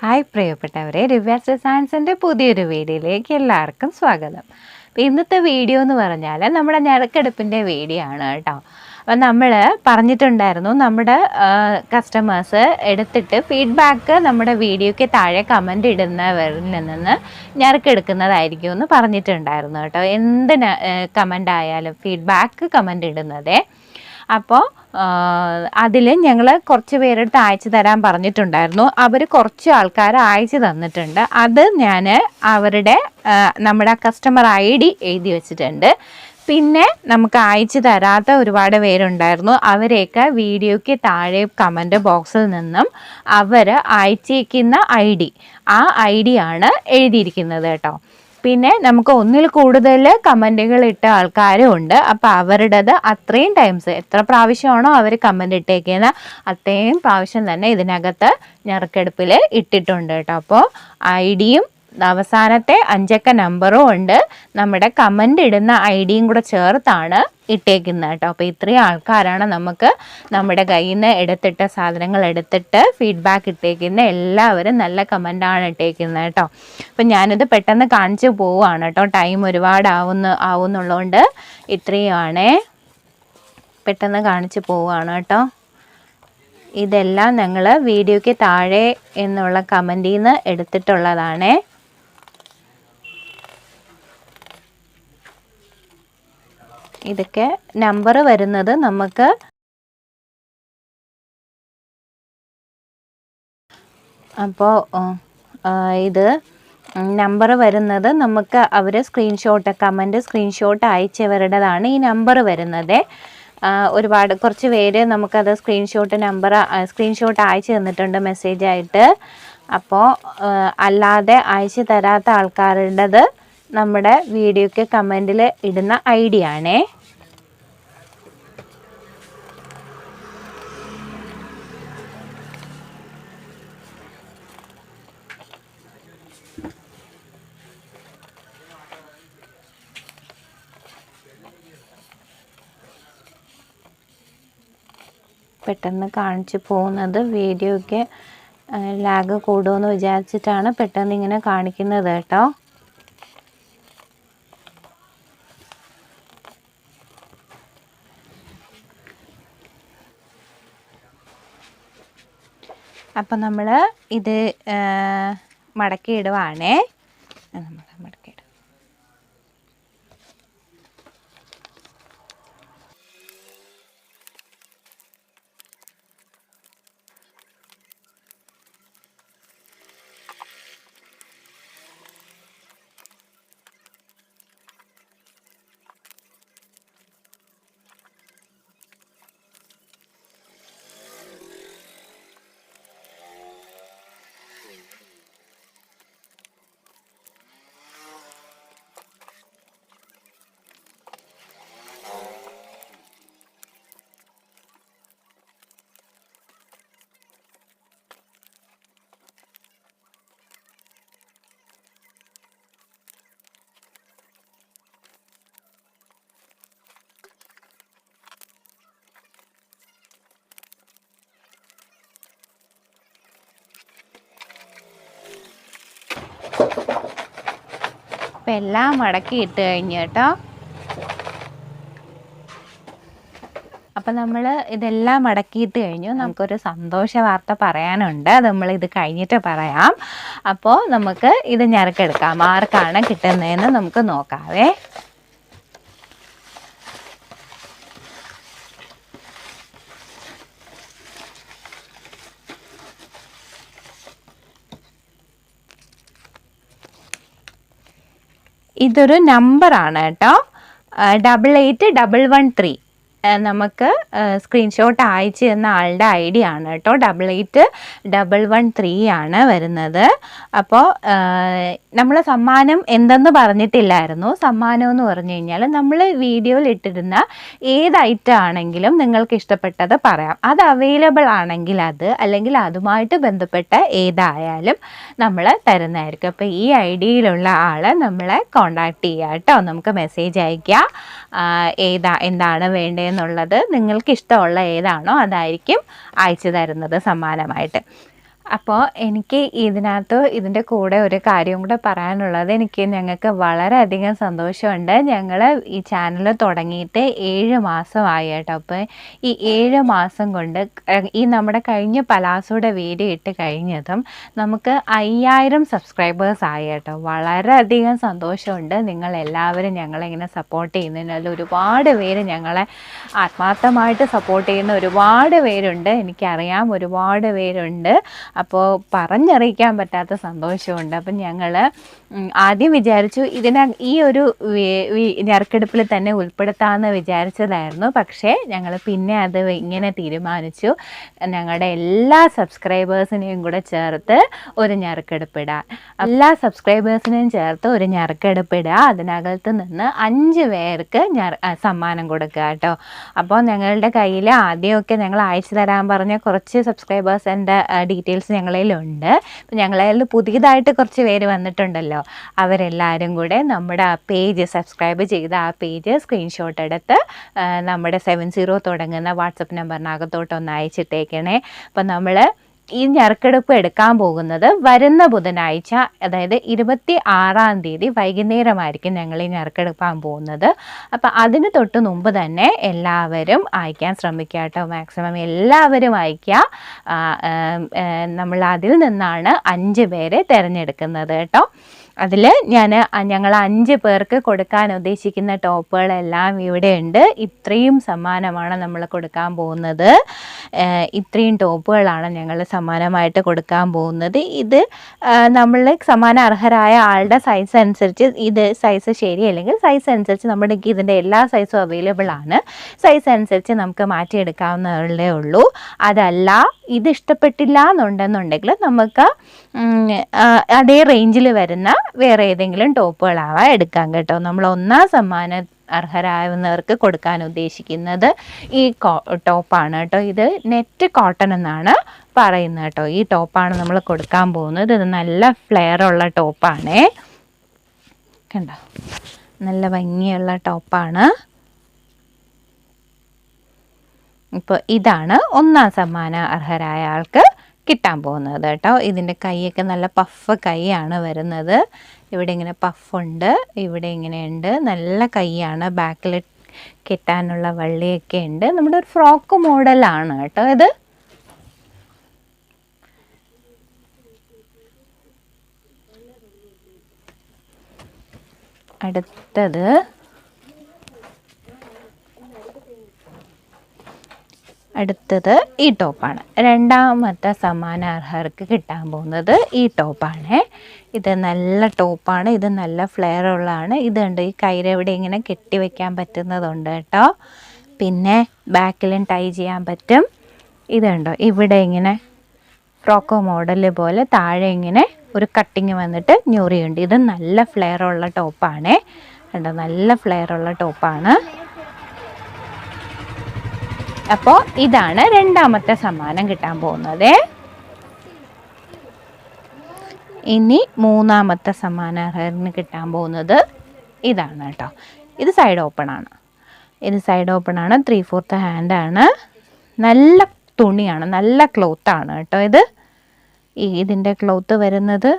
Hi പ്രിയപ്പെട്ടവരെ റിവ്യാസ് സയൻസിന്റെ പുതിയൊരു വീഡിയോയിലേക്ക് എല്ലാവർക്കും സ്വാഗതം. ഇന്നത്തെ വീഡിയോ എന്ന് പറഞ്ഞാൽ നമ്മുടെ ഞരക്കെടുപ്പിന്റെ വീഡിയോ ആണ് കേട്ടോ. അപ്പം നമ്മൾ പറഞ്ഞിട്ടുണ്ടായിരുന്നു നമ്മുടെ കസ്റ്റമേഴ്സ് എടുത്തിട്ട് ഫീഡ്ബാക്ക് നമ്മുടെ വീഡിയോയ്ക്ക് താഴെ കമന്റ് ഇടുന്നവരിൽ നിന്ന് ഞരക്കെടുക്കുന്നതായിരിക്കും എന്ന് പറഞ്ഞിട്ടുണ്ടായിരുന്നു കേട്ടോ. എന്ത് കമന്റ് ആയാലും ഫീഡ്ബാക്ക് കമന്റ് ഇടുന്നതേ? അപ്പോൾ അതിൽ ഞങ്ങൾ കുറച്ച് പേരെടുത്ത് അയച്ചു തരാൻ പറഞ്ഞിട്ടുണ്ടായിരുന്നു. അവർ കുറച്ച് ആൾക്കാർ അയച്ചു തന്നിട്ടുണ്ട്. അത് ഞാൻ അവരുടെ നമ്മുടെ കസ്റ്റമർ ഐ ഡി എഴുതി വെച്ചിട്ടുണ്ട്. പിന്നെ നമുക്ക് അയച്ചു തരാത്ത ഒരുപാട് പേരുണ്ടായിരുന്നു. അവരെയൊക്കെ വീഡിയോയ്ക്ക് താഴെ കമന്റ് ബോക്സിൽ നിന്നും അവർ അയച്ചേക്കുന്ന ഐ ഡി ആ ഐ ആണ് എഴുതിയിരിക്കുന്നത് കേട്ടോ. പിന്നെ നമുക്ക് ഒന്നിൽ കൂടുതൽ കമന്റുകൾ ഇട്ട ആൾക്കാരും ഉണ്ട് അപ്പോൾ അവരുടേത് അത്രയും ടൈംസ് എത്ര പ്രാവശ്യമാണോ അവർ കമന്റ് ഇട്ടേക്കുന്ന അത്രയും പ്രാവശ്യം തന്നെ ഇതിനകത്ത് ഞറക്കെടുപ്പിൽ ഇട്ടിട്ടുണ്ട് കേട്ടോ. അപ്പോൾ ഐ ഡിയും അവസാനത്തെ അഞ്ചക്ക നമ്പറും ഉണ്ട്. നമ്മുടെ കമന്റ് ഇടുന്ന ഐ ഡിയും കൂടെ ചേർത്താണ് ഇട്ടേക്കുന്നത് കേട്ടോ. അപ്പോൾ ഇത്രയും ആൾക്കാരാണ് നമുക്ക് നമ്മുടെ കയ്യിൽ നിന്ന് എടുത്തിട്ട സാധനങ്ങൾ എടുത്തിട്ട് ഫീഡ്ബാക്ക് ഇട്ടേക്കുന്ന എല്ലാവരും നല്ല കമന്റാണ് ഇട്ടേക്കുന്നത് കേട്ടോ. അപ്പം ഞാനിത് പെട്ടെന്ന് കാണിച്ചു പോവുകയാണ് കേട്ടോ. ടൈം ഒരുപാട് ആവുന്ന ആവുന്നുള്ളതുകൊണ്ട് ഇത്രയുമാണേ. പെട്ടെന്ന് കാണിച്ചു പോവുകയാണ് കേട്ടോ. ഇതെല്ലാം ഞങ്ങൾ വീഡിയോയ്ക്ക് താഴെ എന്നുള്ള കമന്റിൽ നിന്ന് എടുത്തിട്ടുള്ളതാണേ. ഇതൊക്കെ നമ്പർ വരുന്നത് നമുക്ക് അപ്പോൾ ഇത് നമ്പർ വരുന്നത് നമുക്ക് അവർ സ്ക്രീൻഷോട്ട് കമന്റ് സ്ക്രീൻഷോട്ട് അയച്ചവരുടേതാണ് ഈ നമ്പർ വരുന്നത്. ഒരുപാട് കുറച്ച് പേര് നമുക്കത് സ്ക്രീൻഷോട്ട് നമ്പർ സ്ക്രീൻഷോട്ട് അയച്ചു തന്നിട്ടുണ്ട് മെസ്സേജ് ആയിട്ട്. അപ്പോൾ അല്ലാതെ അയച്ചു തരാത്ത ആൾക്കാരുടേത് നമ്മുടെ വീഡിയോയ്ക്ക് കമന്റിൽ ഇടുന്ന ഐ ഡി ആണേ പെട്ടെന്ന് കാണിച്ചു പോകുന്നത്. വീഡിയോയ്ക്ക് ലാഗ് കൂടുമെന്ന് വിചാരിച്ചിട്ടാണ് പെട്ടെന്ന് ഇങ്ങനെ കാണിക്കുന്നത് കേട്ടോ. അപ്പം നമ്മൾ ഇത് മടക്കി ഇടുവാണേ. നമ്മൾ മടക്കി ഇടും അപ്പം എല്ലാം മടക്കി ഇട്ട് കഴിഞ്ഞ് കേട്ടോ. അപ്പം നമ്മൾ ഇതെല്ലാം മടക്കിയിട്ട് കഴിഞ്ഞു. നമുക്കൊരു സന്തോഷ വാർത്ത പറയാനുണ്ട്. നമ്മൾ ഇത് കഴിഞ്ഞിട്ട് പറയാം. അപ്പോൾ നമുക്ക് ഇത് ഞരക്കെടുക്കാം. ആർക്കാണ് കിട്ടുന്നതെന്ന് നമുക്ക് നോക്കാവേ. ഇതൊരു നമ്പറാണ് കേട്ടോ. Double eight double one three നമുക്ക് സ്ക്രീൻഷോട്ട് അയച്ചു തന്ന ആളുടെ ഐ ഡി ആണ് കേട്ടോ. Double eight double one three ആണ് വരുന്നത്. അപ്പോൾ നമ്മൾ സമ്മാനം എന്തെന്ന് പറഞ്ഞിട്ടില്ലായിരുന്നു. സമ്മാനം എന്ന് പറഞ്ഞു കഴിഞ്ഞാൽ നമ്മൾ വീഡിയോയിൽ ഇട്ടിരുന്ന ഏത് ഐറ്റം ആണെങ്കിലും നിങ്ങൾക്ക് ഇഷ്ടപ്പെട്ടത് പറയാം. അത് അവൈലബിൾ ആണെങ്കിൽ അത് അല്ലെങ്കിൽ അതുമായിട്ട് ബന്ധപ്പെട്ട ഏതായാലും നമ്മൾ തരുന്നതായിരിക്കും. അപ്പോൾ ഈ ഐ ഡിയിലുള്ള ആളെ നമ്മളെ കോണ്ടാക്ട് ചെയ്യുക കേട്ടോ. നമുക്ക് മെസ്സേജ് അയയ്ക്കുക ഏതാ എന്താണ് വേണ്ടതെന്നുള്ളത് നിങ്ങൾക്ക് ഇഷ്ടമുള്ള ഏതാണോ അതായിരിക്കും അയച്ചു തരുന്നത് സമ്മാനമായിട്ട്. അപ്പോൾ എനിക്ക് ഇതിനകത്ത് ഇതിന്റെ കൂടെ ഒരു കാര്യം കൂടെ പറയാനുള്ളത്. എനിക്ക് ഞങ്ങൾക്ക് വളരെയധികം സന്തോഷമുണ്ട്. ഞങ്ങൾ ഈ ചാനൽ തുടങ്ങിയിട്ട് ഏഴ് മാസമായി കേട്ടോ. അപ്പോൾ ഈ ഏഴ് മാസം കൊണ്ട് ഈ നമ്മുടെ കഴിഞ്ഞ പലാസോടെ വീഡിയോ ഇട്ട് കഴിഞ്ഞതും നമുക്ക് അയ്യായിരം സബ്സ്ക്രൈബേഴ്സ് ആയി കേട്ടോ. വളരെയധികം സന്തോഷമുണ്ട്. നിങ്ങൾ എല്ലാവരും ഞങ്ങളെ ഇങ്ങനെ സപ്പോർട്ട് ചെയ്യുന്നതിനാൽ ഒരുപാട് പേര് ഞങ്ങളെ ആത്മാർത്ഥമായിട്ട് സപ്പോർട്ട് ചെയ്യുന്ന ഒരുപാട് പേരുണ്ട്. എനിക്കറിയാം ഒരുപാട് പേരുണ്ട്. അപ്പോൾ പറഞ്ഞറിയിക്കാൻ പറ്റാത്ത സന്തോഷമുണ്ട്. അപ്പം ഞങ്ങൾ ആദ്യം വിചാരിച്ചു ഇതിന ഈ ഒരു ഞെറുക്കെടുപ്പിൽ തന്നെ ഉൾപ്പെടുത്താമെന്ന് വിചാരിച്ചതായിരുന്നു. പക്ഷേ ഞങ്ങൾ പിന്നെ അത് ഇങ്ങനെ തീരുമാനിച്ചു. ഞങ്ങളുടെ എല്ലാ സബ്സ്ക്രൈബേഴ്സിനെയും കൂടെ ചേർത്ത് ഒരു ഞെറുക്കെടുപ്പിടാം എല്ലാ സബ്സ്ക്രൈബേഴ്സിനെയും ചേർത്ത് ഒരു ഞെറുക്കെടുപ്പിടുക അതിനകത്ത് നിന്ന് അഞ്ച് പേർക്ക് സമ്മാനം കൊടുക്കുക കേട്ടോ. അപ്പോൾ ഞങ്ങളുടെ കയ്യിൽ ആദ്യമൊക്കെ ഞങ്ങൾ അയച്ചു തരാൻ പറഞ്ഞ കുറച്ച് സബ്സ്ക്രൈബേഴ്സിന്റെ ഡീറ്റെയിൽസ് ഞങ്ങളിലുണ്ട്. അപ്പം ഞങ്ങളതിൽ പുതിയതായിട്ട് കുറച്ച് പേര് വന്നിട്ടുണ്ടല്ലോ. അവരെല്ലാവരും കൂടെ നമ്മുടെ ആ പേജ് സബ്സ്ക്രൈബ് ചെയ്ത് ആ പേജ് സ്ക്രീൻഷോട്ട് എടുത്ത് നമ്മുടെ സെവൻ സീറോ തുടങ്ങുന്ന വാട്സപ്പ് നമ്പറിനകത്തോട്ടൊന്ന് അയച്ചിട്ടേക്കണേ. അപ്പം നമ്മൾ ഈ ഞറുക്കെടുപ്പ് എടുക്കാൻ പോകുന്നത് വരുന്ന ബുധനാഴ്ച അതായത് ഇരുപത്തി ആറാം തീയതി വൈകുന്നേരമായിരിക്കും ഞങ്ങൾ ഈ ഞറുക്കെടുക്കാൻ പോകുന്നത്. അപ്പം അതിന് തൊട്ട് മുമ്പ് തന്നെ എല്ലാവരും അയക്കാൻ ശ്രമിക്കുക കേട്ടോ. മാക്സിമം എല്ലാവരും അയക്കുക. നമ്മൾ അതിൽ നിന്നാണ് അഞ്ച് പേരെ തിരഞ്ഞെടുക്കുന്നത് കേട്ടോ. അതിൽ ഞാൻ ഞങ്ങൾ അഞ്ച് പേർക്ക് കൊടുക്കാൻ ഉദ്ദേശിക്കുന്ന ടോപ്പുകളെല്ലാം ഇവിടെ ഉണ്ട് ഇത്രയും സമ്മാനമാണ് നമ്മൾ കൊടുക്കാൻ പോകുന്നത്. ഇത്രയും ടോപ്പുകളാണ് ഞങ്ങൾ സമ്മാനമായിട്ട് കൊടുക്കാൻ പോകുന്നത്. ഇത് നമ്മൾ സമ്മാന അർഹരായ ആളുടെ സൈസ് അനുസരിച്ച് ഇത് സൈസ് ശരി അല്ലെങ്കിൽ സൈസ് അനുസരിച്ച് നമ്മുടെ ഇതിന്റെ എല്ലാ സൈസും അവൈലബിൾ ആണ്. സൈസ് അനുസരിച്ച് നമുക്ക് മാറ്റിയെടുക്കാവുന്നതേ ഉള്ളൂ. അതല്ല ഇത് ഇഷ്ടപ്പെട്ടില്ല എന്നുണ്ടെന്നുണ്ടെങ്കിൽ നമുക്ക് അതേ റേഞ്ചിൽ വരുന്ന വേറെ ഏതെങ്കിലും ടോപ്പുകളാവാം എടുക്കാം കേട്ടോ. നമ്മൾ ഒന്നാം സമ്മാന അർഹരാകുന്നവർക്ക് കൊടുക്കാൻ ഉദ്ദേശിക്കുന്നത് ഈ ടോപ്പാണ് കേട്ടോ. ഇത് നെറ്റ് കോട്ടൺ എന്നാണ് പറയുന്നത് കേട്ടോ. ഈ ടോപ്പാണ് നമ്മൾ കൊടുക്കാൻ പോകുന്നത്. ഇത് നല്ല ഫ്ലെയർ ഉള്ള ടോപ്പാണേ കണ്ടോ? നല്ല ഭംഗിയുള്ള ടോപ്പാണ് ഇപ്പോൾ ഇതാണ് ഒന്നാം സമ്മാന അർഹരായ ആൾക്ക് കിട്ടാൻ പോകുന്നത് കേട്ടോ. ഇതിന്റെ കൈയൊക്കെ നല്ല പഫ് കൈയാണ് വരുന്നത്. ഇവിടെ ഇങ്ങനെ പഫുണ്ട് ഇവിടെ ഇങ്ങനെയുണ്ട് നല്ല കൈയാണ്. ബാക്കിൽ കിട്ടാനുള്ള വള്ളിയൊക്കെ ഉണ്ട്. നമ്മുടെ ഒരു ഫ്രോക്ക് മോഡലാണ് കേട്ടോ ഇത്. അടുത്തത് അടുത്തത് ഈ ടോപ്പാണ്. രണ്ടാമത്തെ സമ്മാനാർഹർക്ക് കിട്ടാൻ പോകുന്നത് ഈ ടോപ്പാണ്. ഇത് നല്ല ടോപ്പാണ് ഇത് നല്ല ഫ്ലെയർ ഉള്ളതാണ്. ഇതുണ്ട് ഈ കൈരവിടെ ഇങ്ങനെ കെട്ടിവെക്കാൻ പറ്റുന്നതുണ്ട് കേട്ടോ. പിന്നെ ബാക്കിലും ടൈ ചെയ്യാൻ പറ്റും. ഇതുണ്ടോ ഇവിടെ ഇങ്ങനെ ഫ്രോക്കോ മോഡൽ പോലെ താഴെ ഇങ്ങനെ ഒരു കട്ടിങ് വന്നിട്ട് ഞൊറിയുണ്ട്. ഇത് നല്ല ഫ്ലെയർ ഉള്ള ടോപ്പാണ്. കണ്ടോ നല്ല ഫ്ലെയർ ഉള്ള ടോപ്പാണ്. അപ്പോൾ ഇതാണ് രണ്ടാമത്തെ സമ്മാനം കിട്ടാൻ പോകുന്നത്. ഇനി മൂന്നാമത്തെ സമ്മാനർഹന് കിട്ടാൻ പോകുന്നത് ഇതാണ് കേട്ടോ. ഇത് സൈഡ് ഓപ്പൺ ആണ്. ഇത് സൈഡ് ഓപ്പൺ ആണ്. ത്രീ ഫോർത്ത് ഹാൻഡ് ആണ്. നല്ല തുണിയാണ്. നല്ല ക്ലോത്ത് ആണ് കേട്ടോ ഇത്. ഇതിന്റെ ക്ലോത്ത് വരുന്നത്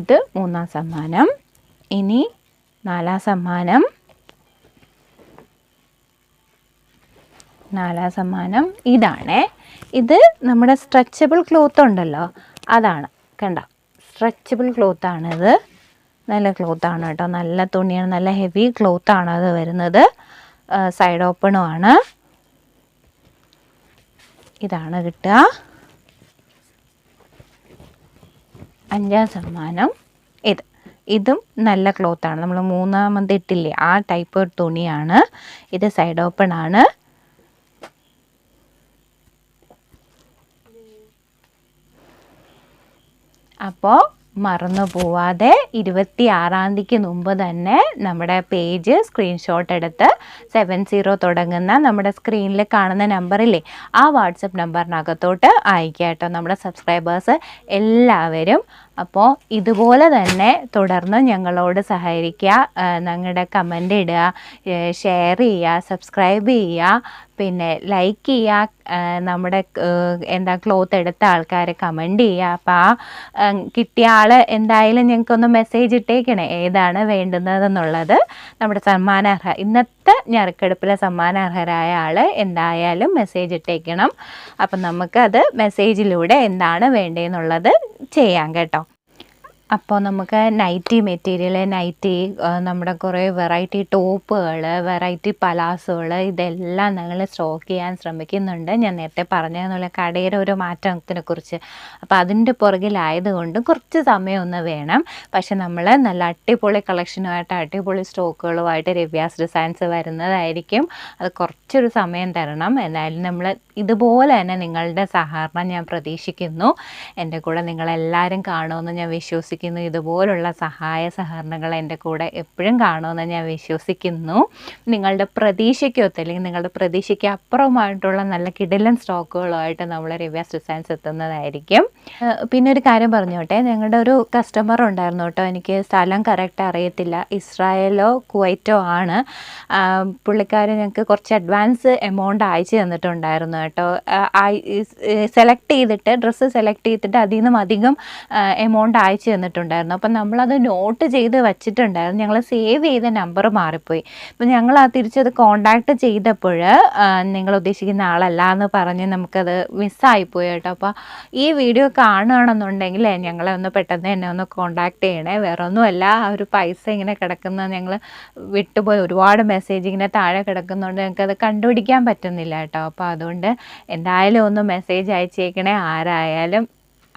ഇത് മൂന്നാം സമ്മാനം. ഇനി നാലാം സമ്മാനം. നാലാം സമ്മാനം ഇതാണേ. ഇത് നമ്മുടെ സ്ട്രെച്ചബിൾ ക്ലോത്ത് ഉണ്ടല്ലോ അതാണ്. കണ്ട? സ്ട്രെച്ചബിൾ ക്ലോത്താണിത് നല്ല ക്ലോത്താണ് കേട്ടോ. നല്ല തുണിയാണ് നല്ല ഹെവി ക്ലോത്താണ് അത് വരുന്നത്. സൈഡ് ഓപ്പണും ആണ്. ഇതാണ് കിട്ടുക. അഞ്ചാം സമ്മാനം. ഇത് നല്ല ക്ലോത്താണ്. നമ്മൾ മൂന്നാമത് ഇട്ടില്ലേ ആ ടൈപ്പ് തുണിയാണ്. ഇത് സൈഡ് ഓപ്പൺ ആണ്. അപ്പോൾ മറന്നു പോവാതെ ഇരുപത്തി ആറാം തീയതിക്ക് മുമ്പ് തന്നെ നമ്മുടെ പേജ് സ്ക്രീൻഷോട്ട് എടുത്ത് സെവൻ സീറോ തുടങ്ങുന്ന നമ്മുടെ സ്ക്രീനിൽ കാണുന്ന നമ്പറില്ലേ ആ വാട്സപ്പ് നമ്പറിനകത്തോട്ട് അയക്കുക കേട്ടോ നമ്മുടെ സബ്സ്ക്രൈബേഴ്സ് എല്ലാവരും അപ്പോൾ ഇതുപോലെ തന്നെ തുടർന്ന് ഞങ്ങളോട് സഹകരിക്കുക ഞങ്ങളുടെ കമന്റ് ഇടുക ഷെയർ ചെയ്യുക സബ്സ്ക്രൈബ് ചെയ്യുക പിന്നെ ലൈക്ക് ചെയ്യുക നമ്മുടെ എന്താ ക്ലോത്ത് എടുത്ത ആൾക്കാരെ കമന്റ് ചെയ്യുക. അപ്പോൾ ആ കിട്ടിയ ആൾ എന്തായാലും ഞങ്ങൾക്കൊന്ന് മെസ്സേജ് ഇട്ടേക്കണേ ഏതാണ് വേണ്ടുന്നതെന്നുള്ളത്. നമ്മുടെ സമ്മാനാർഹ ഇന്നത്തെ ഞെറുക്കെടുപ്പിലെ സമ്മാനാർഹരായ ആൾ എന്തായാലും മെസ്സേജ് ഇട്ടേക്കണം. അപ്പം നമുക്കത് മെസ്സേജിലൂടെ എന്താണ് വേണ്ടതെന്നുള്ളത് ചെയ്യാം കേട്ടോ. അപ്പോൾ നമുക്ക് നൈറ്റി മെറ്റീരിയൽ നൈറ്റി നമ്മുടെ കുറേ വെറൈറ്റി ടോപ്പുകൾ വെറൈറ്റി പലാസോകൾ ഇതെല്ലാം ഞങ്ങൾ സ്റ്റോക്ക് ചെയ്യാൻ ശ്രമിക്കുന്നുണ്ട്. ഞാൻ നേരത്തെ പറഞ്ഞതെന്നുള്ള കടയുടെ ഒരു മാറ്റത്തിനെ കുറിച്ച്. അപ്പോൾ അതിന്റെ പുറകിലായതുകൊണ്ട് കുറച്ച് സമയമൊന്ന് വേണം. പക്ഷെ നമ്മൾ നല്ല അടിപൊളി കളക്ഷനുമായിട്ട് അടിപൊളി സ്റ്റോക്കുകളുമായിട്ട് രവ്യാസ് ഡിസൈൻസ് വരുന്നതായിരിക്കും. അത് കുറച്ചൊരു സമയം തരണം. എന്നാലും നമ്മൾ ഇതുപോലെ തന്നെ നിങ്ങളുടെ സഹകരണം ഞാൻ പ്രതീക്ഷിക്കുന്നു. എന്റെ കൂടെ നിങ്ങളെല്ലാവരും കാണുമെന്ന് ഞാൻ വിശ്വസിക്കുന്നു. ഇതുപോലുള്ള സഹായ സഹകരണങ്ങൾ എന്റെ കൂടെ എപ്പോഴും കാണുമെന്ന് ഞാൻ വിശ്വസിക്കുന്നു. നിങ്ങളുടെ പ്രതീക്ഷയ്ക്കൊത്ത് അല്ലെങ്കിൽ നിങ്ങളുടെ പ്രതീക്ഷയ്ക്ക് അപ്പുറമായിട്ടുള്ള നല്ല കിടിലൻ സ്റ്റോക്കുകളുമായിട്ട് നമ്മൾ റിവ്യാസ് ഡിസൈൻസ് എത്തുന്നതായിരിക്കും. പിന്നെ ഒരു കാര്യം പറഞ്ഞോട്ടെ. ഞങ്ങളുടെ ഒരു കസ്റ്റമർ ഉണ്ടായിരുന്നു കേട്ടോ. എനിക്ക് സ്ഥലം കറക്റ്റ് അറിയത്തില്ല. ഇസ്രായേലോ കുവൈറ്റോ ആണ്. പുള്ളിക്കാരൻ ഞങ്ങൾക്ക് കുറച്ച് അഡ്വാൻസ് എമൗണ്ട് അയച്ചു തന്നിട്ടുണ്ടായിരുന്നു കേട്ടോ. സെലക്ട് ചെയ്തിട്ട് ഡ്രസ്സ് സെലക്ട് ചെയ്തിട്ട് അതിൽ നിന്നും അധികം എമൗണ്ട് അയച്ചു തന്നിട്ടുണ്ടായിരുന്നു. അപ്പം നമ്മളത് നോട്ട് ചെയ്ത് വെച്ചിട്ടുണ്ടായിരുന്നു. ഞങ്ങൾ സേവ് ചെയ്ത നമ്പർ മാറിപ്പോയി. അപ്പം ഞങ്ങൾ ആ തിരിച്ചത് കോണ്ടാക്ട് ചെയ്തപ്പോൾ നിങ്ങൾ ഉദ്ദേശിക്കുന്ന ആളല്ല എന്ന് പറഞ്ഞ് നമുക്കത് മിസ്സായിപ്പോയി കേട്ടോ. അപ്പോൾ ഈ വീഡിയോ കാണുകയാണെന്നുണ്ടെങ്കിൽ ഞങ്ങളെ ഒന്ന് പെട്ടെന്ന് എന്നെ ഒന്ന് കോണ്ടാക്ട് ചെയ്യണേ. വേറെ ഒന്നുമല്ല ആ ഒരു പൈസ ഇങ്ങനെ കിടക്കുന്ന ഞങ്ങൾ വിട്ടുപോയി. ഒരുപാട് മെസ്സേജ് ഇങ്ങനെ താഴെ കിടക്കുന്നതുകൊണ്ട് ഞങ്ങൾക്കത് കണ്ടുപിടിക്കാൻ പറ്റുന്നില്ല കേട്ടോ. അപ്പോൾ അതുകൊണ്ട് എന്തായാലും ഒന്ന് മെസ്സേജ് അയച്ചേക്കണേ. ആരായാലും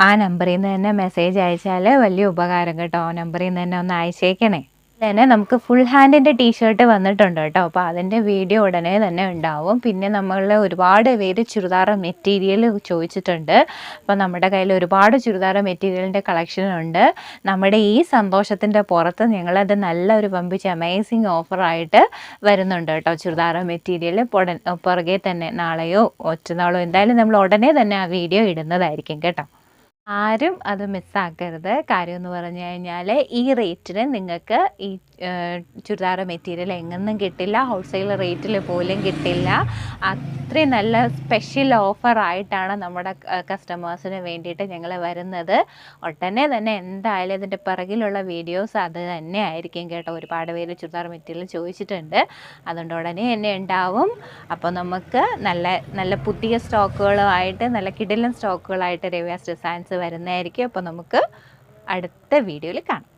ആ നമ്പറിൽ നിന്ന് തന്നെ മെസ്സേജ് അയച്ചാൽ വലിയ ഉപകാരം കേട്ടോ. ആ നമ്പറിൽ നിന്ന് തന്നെ ഒന്ന് അയച്ചേക്കണേ. തന്നെ നമുക്ക് ഫുൾ ഹാൻഡിന്റെ ടീഷർട്ട് വന്നിട്ടുണ്ട് കേട്ടോ. അപ്പോൾ അതിന്റെ വീഡിയോ ഉടനെ തന്നെ ഉണ്ടാവും. പിന്നെ നമ്മൾ ഒരുപാട് പേര് ചുരിദാർ മെറ്റീരിയൽ ചോദിച്ചിട്ടുണ്ട്. അപ്പോൾ നമ്മുടെ കയ്യിൽ ഒരുപാട് ചുരിദാർ മെറ്റീരിയലിന്റെ കളക്ഷൻ ഉണ്ട്. നമ്മുടെ ഈ സന്തോഷത്തിന്റെ പുറത്ത് ഞങ്ങളത് നല്ലൊരു പമ്പിച്ച് അമേസിങ് ഓഫറായിട്ട് വരുന്നുണ്ട് കേട്ടോ. ചുരിദാർ മെറ്റീരിയൽ പുറകെ തന്നെ നാളെയോ ഒറ്റനാളോ എന്തായാലും നമ്മൾ ഉടനെ തന്നെ ആ വീഡിയോ ഇടുന്നതായിരിക്കും കേട്ടോ. ആരും അത് മിസ്സാക്കരുത്. കാര്യം എന്ന് പറഞ്ഞു കഴിഞ്ഞാൽ ഈ റേറ്റിന് നിങ്ങൾക്ക് ഈ ചുരിദാർ മെറ്റീരിയൽ എങ്ങൊന്നും കിട്ടില്ല. ഹോൾസെയിൽ റേറ്റിൽ പോലും കിട്ടില്ല. അത്രയും നല്ല സ്പെഷ്യൽ ഓഫറായിട്ടാണ് നമ്മുടെ കസ്റ്റമേഴ്സിന് വേണ്ടിയിട്ട് ഞങ്ങൾ വരുന്നത്. ഉടനെ തന്നെ എന്തായാലും ഇതിന്റെ പിറകിലുള്ള വീഡിയോസ് അത് തന്നെ ആയിരിക്കും കേട്ടോ. ഒരുപാട് പേര് ചുരിദാർ മെറ്റീരിയൽ ചോദിച്ചിട്ടുണ്ട്. അതുകൊണ്ട് ഉടനെ തന്നെ ഉണ്ടാവും. അപ്പോൾ നമുക്ക് നല്ല നല്ല പുതിയ സ്റ്റോക്കുകളുമായിട്ട് നല്ല കിടിലൻ സ്റ്റോക്കുകളായിട്ട് രവ്യാസ് ഡിസൈൻസ് വരുന്നതായിരിക്കും. അപ്പോൾ നമുക്ക് അടുത്ത വീഡിയോയിൽ കാണാം.